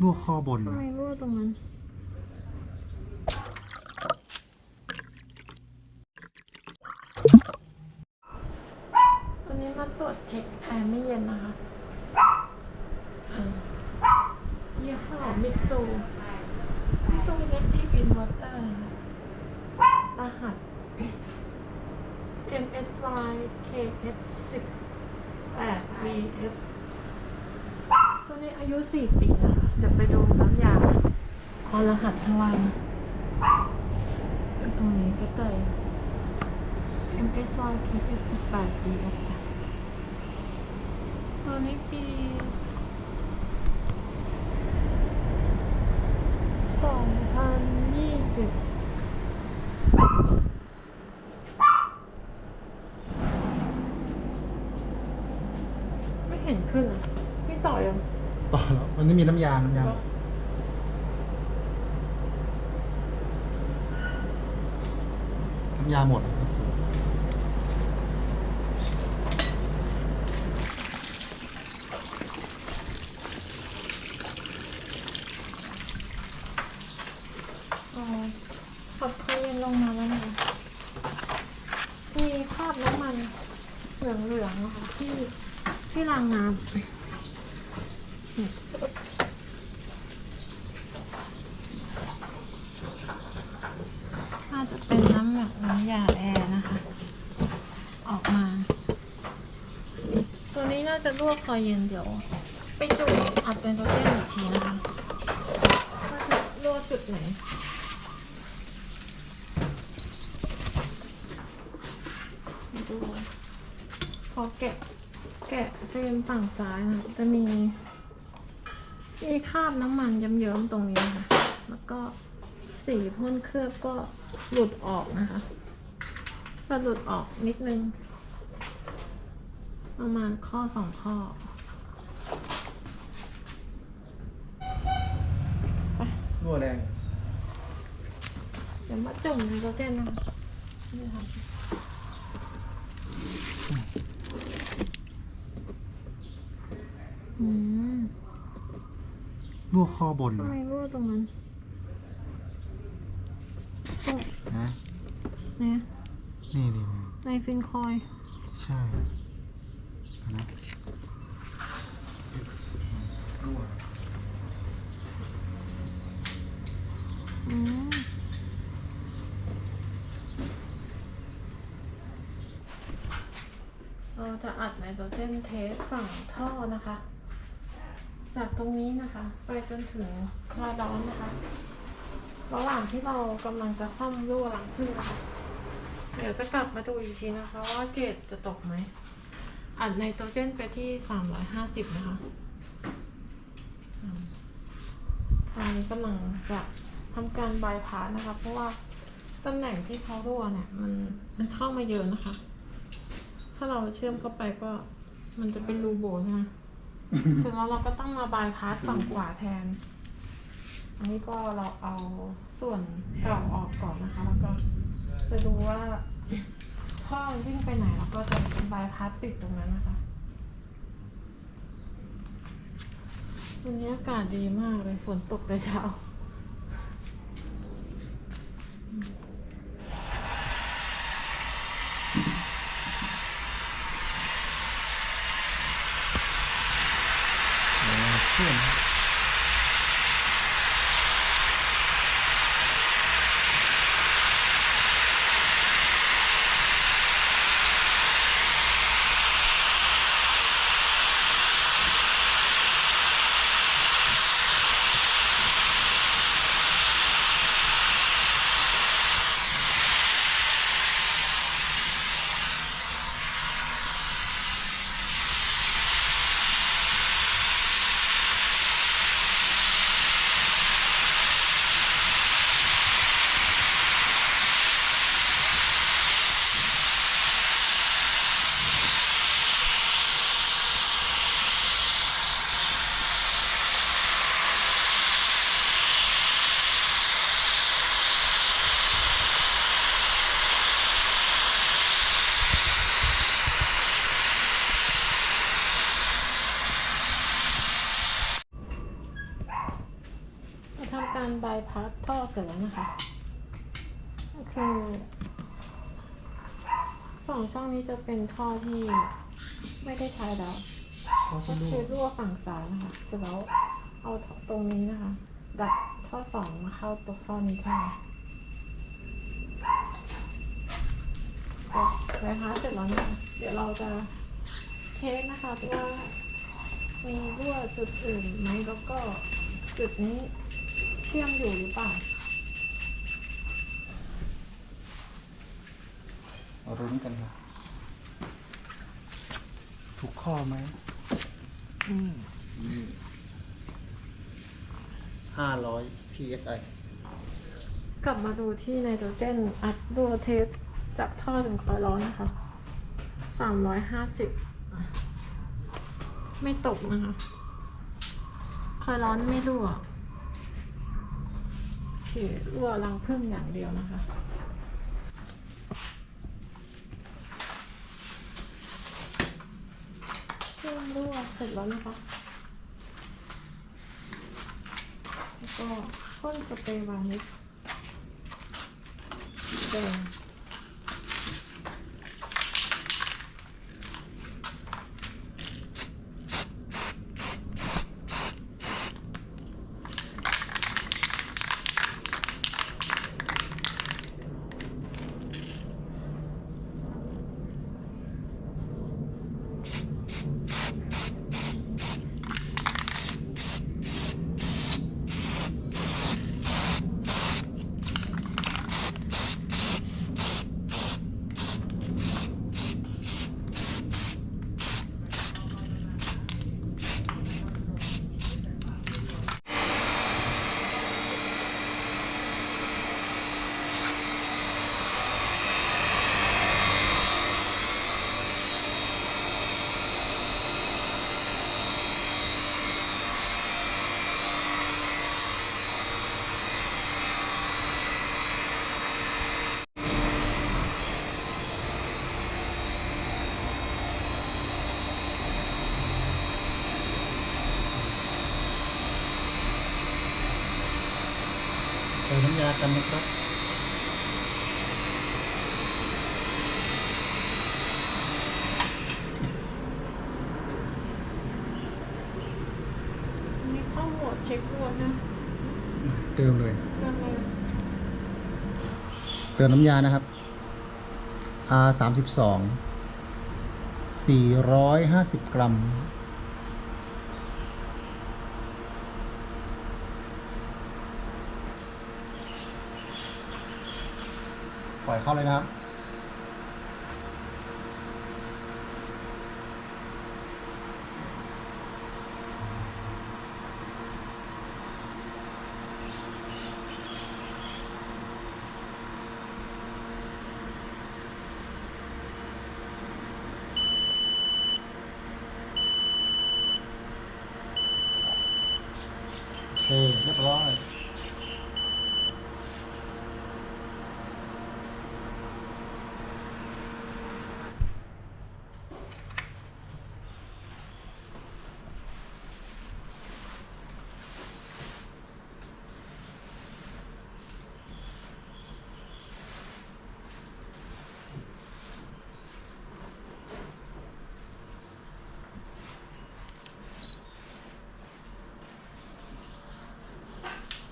รั่วข้อบนทำไมรั่วตรงนั้นวันนี้มาตรวจเช็คแอร์ไม่เย็นนะคะเยี่ห้อมิตซูมิตซูเล็กทริกอินเวอร์เตอร์รหัส MSY KS 10 8 VF ตัวนี้อายุ 4 ปีนะคะ เดี๋ยวไปดูน้ำยาพอรหัสข้างล่างตรงนี้ก็เตย MSY KS 18 VF จ้ะตัวนี้ปีสองพันยี่สิบ ไม่เห็นขึ้นอะ พี่ต่อยัง ต่อแล้ว มันไม่มีน้ำยา น้ำยา น้ำยาหมดสู อ๋อขับเคยเย็นลงมาแล้วนะคะมีคราบน้ำมันเหลืองๆนะคะที่ที่รางน้ำ น่าจะเป็นน้ำหมักน้ำยาแอร์นะคะ ออกมา ตัวนี้น่าจะลวกคอยเย็นเดี๋ยว ไปจุ่มอัดเป็นตัวเส้นอีกทีนะคะว่าจะลวกจุดไหนดูพอแกะแกะเฟรมฝั่งซ้ายนะจะมี มีคราบน้ำมันเยิ้มๆตรงนี้ค่ะ แล้วก็สีพ่นเคลือบก็หลุดออกนะคะก็หลุดออกนิดนึง ประมาณข้อสองข้อรั่วแรงเดี๋ยวมาจุ่มในโซเจนนะคะนี่ค่ะอืม รั่วข้อบนทำไมรั่วตรงนั้นตรงนะเนี่ยนี่นี่ในฟินคอย ใช่เอานะรั่วอืมเราจะอัดไนโตรเจนเทสฝั่งท่อนะคะ จากตรงนี้นะคะ ไปจนถึงคลายร้อนนะคะ ระหว่างที่เรากำลังจะซ่อมรั่วหลังพึ่งนะคะเดี๋ยวจะกลับมาดูอีกทีนะคะ ว่าเกรดจะตกไหมอัดไนโตรเจนไปที่สามร้อยห้าสิบนะคะตอนนี้กำลังจะทำการบายพาสนะคะ เพราะว่าตำแหน่งที่เขารั่วเนี่ย มันมันเข้ามาเยอะนะคะ ถ้าเราเชื่อมเข้าไปก็มันจะเป็นรูโบนะคะ เสร็จแล้วเราก็ต้องมาบายพาสฝั่งขวาแทน อันนี้ก็เราเอาส่วนเก่าออกก่อนนะคะ แล้วก็จะดูว่าท่อวิ่งไปไหนแล้วก็จะบายพาสปิดตรงนั้นนะคะวันนี้อากาศดีมากเลยฝนตกแต่เช้า การบายพาสท่อเสร็จแล้วนะคะคือสองช่องนี้จะเป็นท่อที่ไม่ได้ใช้แล้วเขาก็ก็ดูคือรั่วฝั่งซ้ายนะคะเสร็จแล้วเอาตรงนี้นะคะ ดัดท่อสองมาเข้าตัวท่อนี้แทนไว้พาสเสร็จแล้วเนี่ยเดี๋ยวเราจะเทสนะคะว่ามีรั่วจุดอื่นไหมแล้วก็จุดนี้ เชื่อมอยู่หรือเปล่าเอารุ้นกันครับถูกข้อไหมห้าร้อย psi กลับมาดูที่ไนโตรเจนอัดรั่วเทสจากท่อถึงคอยร้อนนะคะสามร้อยห้าสิบไม่ตกนะคะ คอยร้อนไม่รั่ว โอเครั่วรังพึ่งอย่างเดียวนะคะ เชื่อมรั่วเสร็จแล้วนะคะ แล้วก็พ่นสเปรย์วานิชแดง เติมน้ำยากันนะครับมีข้อมูลเช็ครั่วนะเติมเลยกันเลยเติมน้ำยานะครับ R สามสิบสองสี่ร้อยห้าสิบกรัม ล่อยเข้าเลยนะครับ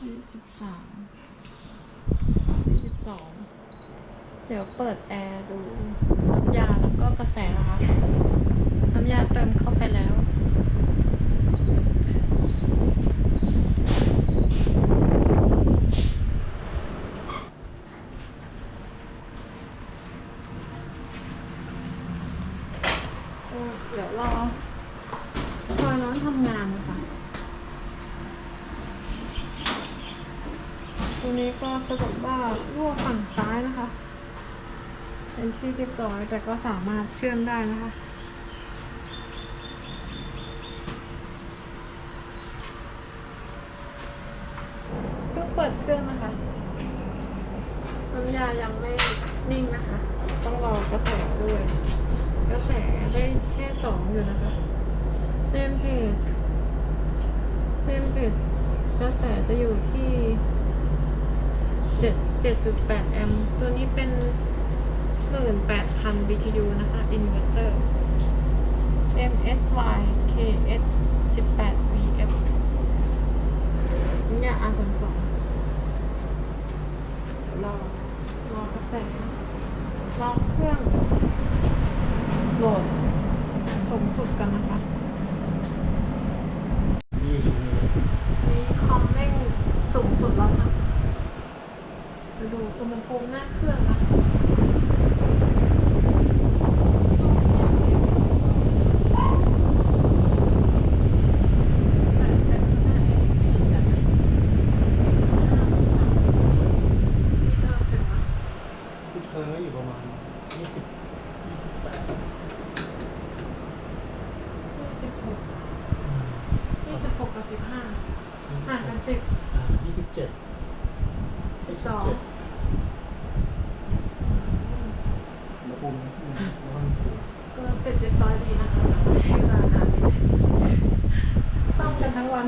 ยี่สิบสามยี่สิบสอง เดี๋ยวเปิดแอร์ดูน้ำยาแล้วก็กระแสนะคะน้ำยาเติมเข้าไปแล้วเดี๋ยวรอคอยน้องทำงานนะคะ ตรงนี้ก็สรุปว่ารั่วฝั่งซ้ายนะคะ เป็นที่เรียบร้อยแต่ก็สามารถเชื่อมได้นะคะเพิ่งเปิดเครื่องนะคะน้ำยายังไม่นิ่งนะคะ ต้องรอกระแสด้วยกระแสได้แค่สองอยู่นะคะเล่มเพจเล่มเพจกระแสจะอยู่ที่ เจ็ดเจ็ดจุดแปดแอมป์ตัวนี้เป็นหมื่นแปดพัน BTU นะคะ อินเวอร์เตอร์ MSY KS สิบแปด VF เนี่ย R สองสองเดี๋ยวรอ รอกระแสรอเครื่อง โหลดสูงสุดกันนะคะนี่ดูเลยนี่คอมเร่งสูงสุดแล้วค่ะ มาดูอุณหภูมิหน้าเครื่องนะแต่แต่ข้างหน้าเองไม่เห็นจัดนะห้าองศานี่เธอถึงนะพี่เคยไว้อยู่ประมาณยี่สิบยี่สิบแปดยี่สิบหกยี่สิบหกกับสิบห้าห่างกันสิบอ่ายี่สิบเจ็ด สองอุณหภูมิที่มันแล้วก็เสียงก็เสร็จเรียบร้อยดีนะคะไม่ใช่เวลานานซ่อมกันทั้งวัน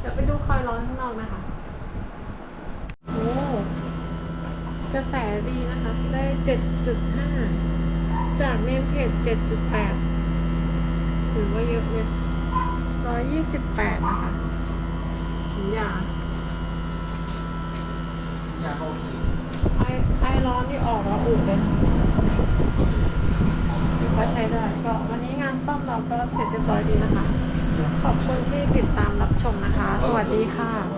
เดี๋ยวไปดูคอยร้อนข้างนอกนะคะ โอ้กระแสดีนะคะ ได้เจ็ดจุดห้าจากเมนเพจเจ็ดจุดแปดถือว่าเยอะเลยร้อยยี่สิบแปดนะคะ ถึงยา ยาเข้าทีไอไอร้อนที่ออกแล้วอุ่นเลยก็ใช้ได้ ก็วันนี้งานซ่อมเราก็เสร็จเรียบร้อยดีนะคะ ขอบคุณที่ติดตามรับชมนะคะ สวัสดีค่ะออกจาก